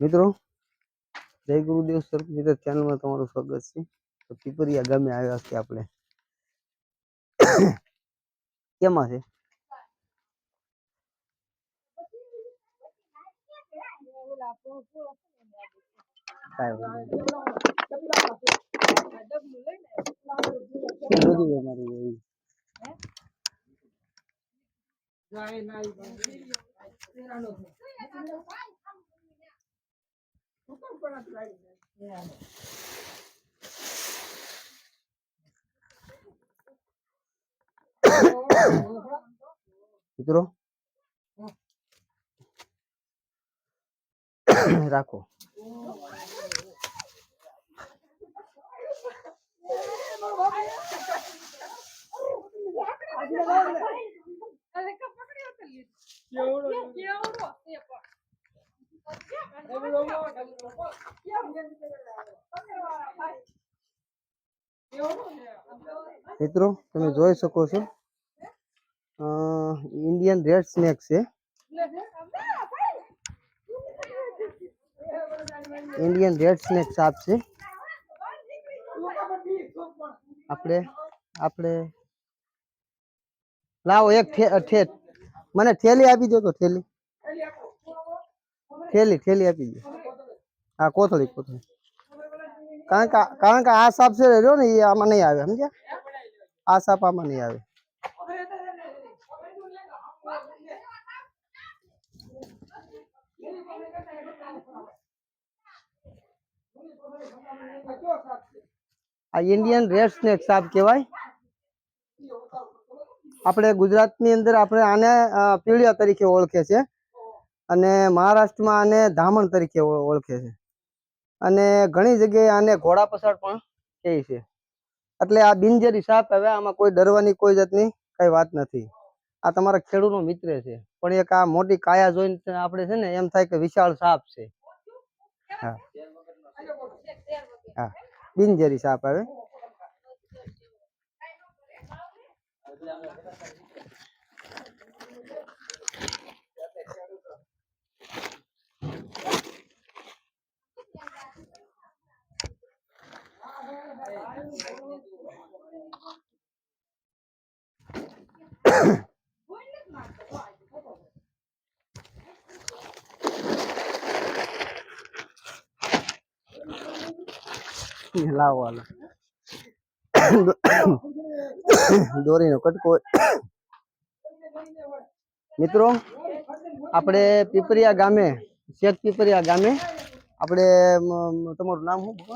મિત્રો જય ગુરુદેવ સર મિત્ર ચેનલ માં તમારું સગસ છે પીપરિયા ગામ મે આવ્યા છીએ આપણે કેમ છે પછી લેવો લાપો લાપ ડબ લે ને જય નાઈ ના ના નો para traer. Ya, ya, ya. મિત્રો તમે જોઈ શકો છો ઇન્ડિયન રેડ સ્નેક છે ઇન્ડિયન રેડ સ્નેક સાપ છે આપણે આપણે લાવો એક મને થેલી આપી દેજો થેલી ठेली ठेली आप हाँ कोथली कोथली कारण का कारण का आ से ना ये आम नहीं आवे समझे आ साप नहीं आवे इंडियन रेड स्नेक साप कहवाई अपने गुजरात अंदर अपने आने पीड़िया तरीके ओ અને મહારાષ્ટ્રમાં આને ધામણ તરીકે ઓળખે છે અને ઘણી જગ્યાએ આને ઘોડા પસાર પણ કહે છે એટલે આ બિનજેરી સાપ હવે આમાં કોઈ ડરવાની કોઈ જાતની કઈ વાત નથી આ તમારા ખેડૂતનો મિત્ર છે પણ એક આ મોટી કાયા જોઈને આપણે છે ને એમ થાય કે વિશાળ સાપ છે હા હા બિનજેરી સાપ હવે બોલ મત માતો ઓય બોબો હિલાવાળો દોરીનો કટકો મિત્રો આપણે પીપરિયા ગામે સેક પીપરિયા ગામે આપણે તમારું નામ શું બોલો